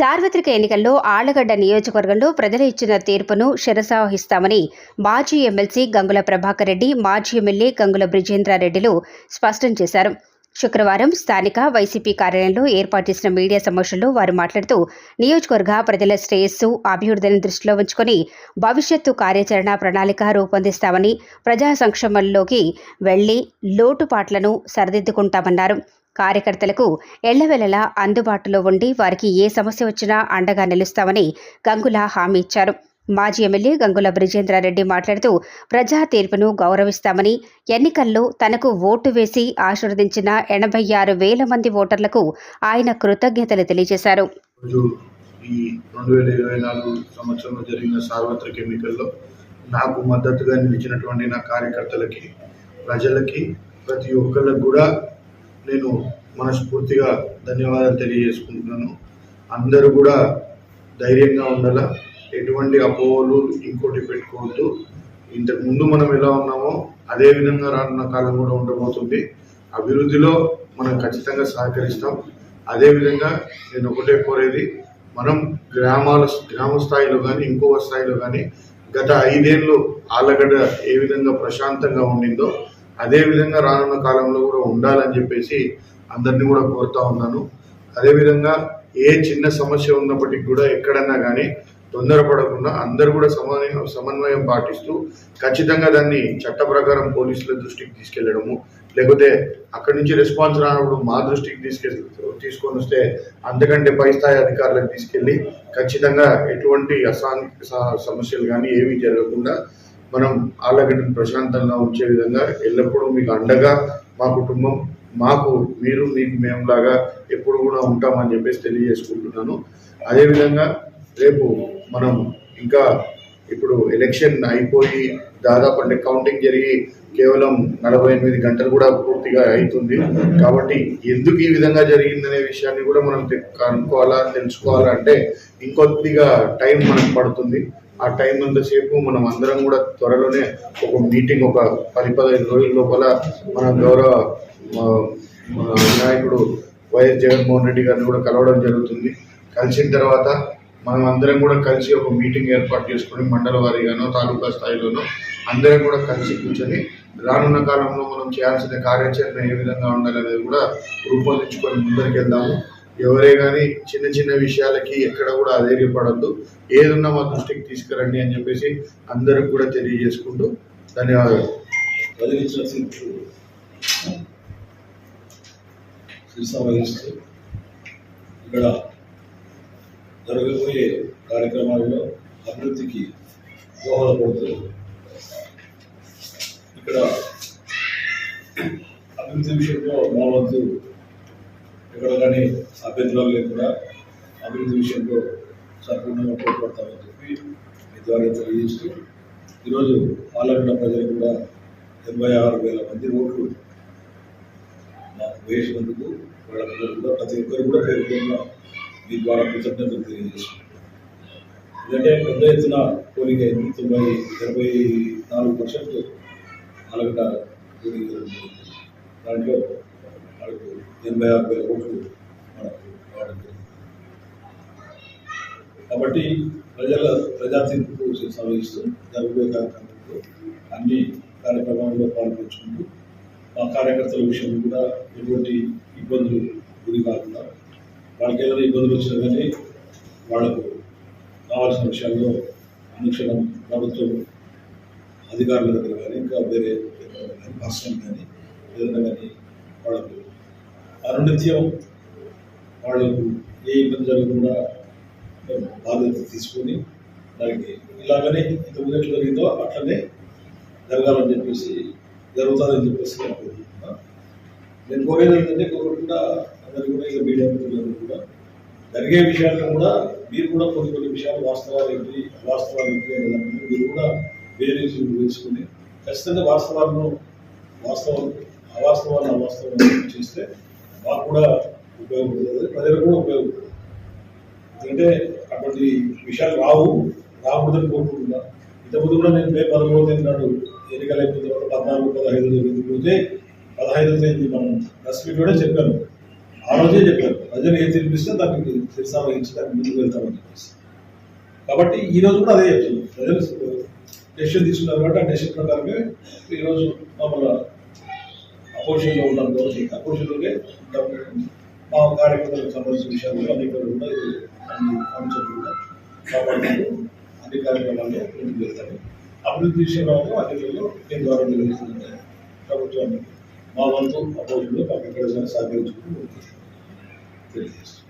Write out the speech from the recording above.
సార్వత్రిక ఎన్నికల్లో ఆళ్ళగడ్డ నియోజకవర్గంలో ప్రజలు ఇచ్చిన తీర్పును శిరసావహిస్తామని మాజీ ఎమ్మెల్సీ గంగుల ప్రభాకర్ రెడ్డి మాజీ ఎమ్మెల్యే గంగుల బ్రిజేంద్రారెడ్డిలు స్పష్టం చేశారు. శుక్రవారం స్థానిక వైసీపీ కార్యాలయంలో ఏర్పాటు చేసిన మీడియా సమావేశంలో వారు మాట్లాడుతూ నియోజకవర్గ ప్రజల శ్రేయస్సు అభివృద్ధిని దృష్టిలో ఉంచుకొని భవిష్యత్తు కార్యాచరణ ప్రణాళిక రూపొందిస్తామని ప్రజా సంక్షేమంలోకి వెళ్ళి లోటుపాట్లను సరిదిద్దుకుంటామన్నారు. కార్యకర్తలకు ఎళ్ళవెల్లలా అందుబాటులో ఉండి వారికి ఏ సమస్య వచ్చినా అండగా నిలుస్తామని గంగుల హామీ ఇచ్చారు. మాజీ ఎమ్మెల్యే గంగుల బ్రిజేంద్రారెడ్డి మాట్లాడుతూ ప్రజా తీర్పును గౌరవిస్తామని ఎన్నికల్లో తనకు ఓటు వేసి ఆశీర్వదించిన ఎనభై ఆరు వేల మంది ఓటర్లకు ఆయన కృతజ్ఞతలు తెలియజేశారు. ఈ రెండు వేల ఇరవై నాలుగు సంవత్సరంలో జరిగిన సార్వత్రిక ఎన్నికల్లో నాకు మద్దతుగా నిలిచినటువంటి నా కార్యకర్తలకి ప్రజలకి ప్రతి ఒక్కరికి కూడా నేను మనస్ఫూర్తిగా ధన్యవాదాలు తెలియజేసుకుంటున్నాను. అందరూ కూడా ధైర్యంగా ఉండాలా? ఎటువంటి అపోహలు ఇంకోటి పెట్టుకోవద్దు. ఇంతకు ముందు మనం ఎలా ఉన్నామో అదే విధంగా రానున్న కాలం కూడా ఉండబోతుంది. అభివృద్ధిలో మనం ఖచ్చితంగా సహకరిస్తాం. అదేవిధంగా నేను ఒకటే కోరేది మనం గ్రామాల గ్రామ స్థాయిలో కానీ ఇంకో స్థాయిలో కానీ గత ఐదేళ్ళు ఆలగడ్డ ఏ విధంగా ప్రశాంతంగా ఉండిందో అదే విధంగా రానున్న కాలంలో కూడా ఉండాలని చెప్పేసి అందరినీ కూడా కోరుతా ఉన్నాను. అదేవిధంగా ఏ చిన్న సమస్య ఉన్నప్పటికీ కూడా ఎక్కడన్నా కానీ తొందరపడకుండా అందరూ కూడా సమన్వయం సమన్వయం పాటిస్తూ ఖచ్చితంగా దాన్ని చట్ట ప్రకారం పోలీసుల దృష్టికి తీసుకెళ్ళడము లేకపోతే అక్కడి నుంచి రెస్పాన్స్ రానప్పుడు మా దృష్టికి తీసుకెళ్ళి తీసుకొని వస్తే అంతకంటే పై స్థాయి అధికారులకు తీసుకెళ్ళి ఖచ్చితంగా ఎటువంటి అసాంఘిక సమస్యలు కానీ ఏమీ జరగకుండా మనం ఆళ్ళగడ్డను ప్రశాంతంగా ఉంచే విధంగా ఎల్లప్పుడూ మీకు అండగా మా కుటుంబం మాకు మీరు మీకు మేములాగా ఎప్పుడు కూడా ఉంటామని చెప్పేసి తెలియజేసుకుంటున్నాను. అదేవిధంగా రేపు మనం ఇంకా ఇప్పుడు ఎలక్షన్ అయిపోయి దాదాపు అంటే కౌంటింగ్ జరిగి కేవలం నలభై ఎనిమిది గంటలు కూడా పూర్తిగా అవుతుంది కాబట్టి ఎందుకు ఈ విధంగా జరిగిందనే విషయాన్ని కూడా మనం కనుక్కోవాలా తెలుసుకోవాలా అంటే ఇంకొద్దిగా టైం మనకు పడుతుంది. ఆ టైం అంతసేపు మనం అందరం కూడా త్వరలోనే ఒక మీటింగ్ ఒక పది పదహైదు రోజుల లోపల మన గౌరవ వినాయకుడు వైఎస్ జగన్మోహన్ రెడ్డి గారిని కూడా కలవడం జరుగుతుంది. కలిసిన తర్వాత మనం అందరం కూడా కలిసి ఒక మీటింగ్ ఏర్పాటు చేసుకొని మండల వారీగానో తాలూకా స్థాయిలోనో అందరం కూడా కలిసి కూర్చొని రానున్న కాలంలో మనం చేయాల్సిన కార్యాచరణ ఏ విధంగా ఉండాలనేది కూడా రూపొందించుకొని ముందరికి వెళ్దాము ఎవరే కానీ చిన్న చిన్న విషయాలకి ఎక్కడ కూడా అధైర్యపడద్దు. ఏదున్నా మా దృష్టికి తీసుకురండి అని చెప్పేసి అందరికి కూడా తెలియజేసుకుంటూ ధన్యవాదాలు. ఇక్కడ జరగబోయే కార్యక్రమాల్లో అభివృద్ధికి దోహదపడుతుంది ఇక్కడ అభివృద్ధి విషయంలో మా వంతు ఎక్కడ కానీ అభ్యంతరాలు లేకుండా అభివృద్ధి విషయంలో సంపూర్ణంగా తోడ్పడతామని చెప్పి మీ ద్వారా తెలియజేస్తూ ఈరోజు ఆలగడ్డ ప్రజలు కూడా ఎనభై ఆరు వేల మంది ఓట్లు మాకు వేసినందుకు వాళ్ళందరూ ప్రజలు కూడా ప్రతి ఒక్కరు కూడా పేర్కొన్న మీ ద్వారా కృతజ్ఞతలు తెలియజేస్తున్నాం. ఎందుకంటే పెద్ద ఎత్తున పోలింగ్ అయింది. తొంభై ఎనభై నాలుగు పర్సెంట్ ఆలగడ్డ పోలింగ్ దాంట్లో వాళ్ళకు ఎనభై ఆరు వేల ఓట్లు మనకు రావడం జరిగింది కాబట్టి ప్రజల ప్రజా తీర్పుకు సమయిస్తూ జరగబోయే కార్యక్రమంలో అన్ని కార్యక్రమాల్లో పాల్పంచుకుంటూ మా కార్యకర్తల విషయంలో కూడా ఎటువంటి ఇబ్బందులు గురి కాకుండా వాళ్ళకి ఏదైనా ఇబ్బందులు వచ్చినా కానీ వాళ్ళకు కావాల్సిన విషయాల్లో అనుక్షణం ప్రభుత్వం అధికారుల దగ్గర కానీ ఇంకా వేరే దగ్గర కానీ పర్సనల్ కానీ ఏదైనా కానీ వాళ్ళకు అనునిత్యం వాళ్ళకు ఏ ఇబ్బంది జరగకుండా మేము బాధ్యత తీసుకొని దానికి ఇలాగనే ఇంత ఎట్లా జరిగిందో అట్లనే జరగాలని చెప్పేసి జరుగుతుందని చెప్పేసి నేను కోరుకుంటున్నా. నేను కోరేది ఏంటంటే కోరకుండా అందరికీ కూడా ఇక మీడియా మిత్రులందరూ కూడా జరిగే విషయాలను కూడా మీరు కూడా కొన్ని కొన్ని విషయాలు వాస్తవాలు ఏంటి వాస్తవాలు ఏంటి మీరు కూడా వేరే తెలుసుకుని ఖచ్చితంగా వాస్తవాలను వాస్తవం అవాస్తవాలను అవాస్తవాలను చేస్తే మాకు కూడా ఉపయోగపడుతుంది ప్రజలకు కూడా ఉపయోగపడుతుంది ఎందుకంటే అటువంటి విషయాలు రావు రాకూడదని కోరుకుంటున్నా ఇంతకుముందు కూడా నేను మే పదమూడవ తేదీ నాడు ఎన్నికలు అయిపోయిన తర్వాత పద్నాలుగు పదహైదు తేదీ పోతే పదహైదవ తేదీ మనం ప్రెస్ కూడా చెప్పాను ఆ రోజే చెప్పారు. ప్రజలు ఏం తినిపిస్తే దానికి శిరసా దానికి ముందుకు వెళ్తామని చెప్పేసి. కాబట్టి ఈ రోజు కూడా అదే చెప్తున్నాం. ప్రజలు డెసిషన్ తీసుకున్నారు కాబట్టి ఆ డెసిషన్ ప్రకారమే ఈరోజు మమ్మల్ని అపోజిషన్లో ఉన్నాం కాబట్టి అపోజిషన్లోనే మా కార్యక్రమాలకు సంబంధించిన విషయాలు అన్ని కూడా ఉన్నాయి. అన్ని అంశాలు కూడా కాపాడుతూ అన్ని కార్యక్రమాల్లో ముందుకు వెళ్తాము అభివృద్ధి విషయంలో అన్నిటిలో నేను ద్వారా నిర్వహిస్తుంది ప్రభుత్వాన్ని మా వంతు అపోజిషన్లో మాకు ఎక్కడ సహకరించుకుంటూ తెలియజేస్తాం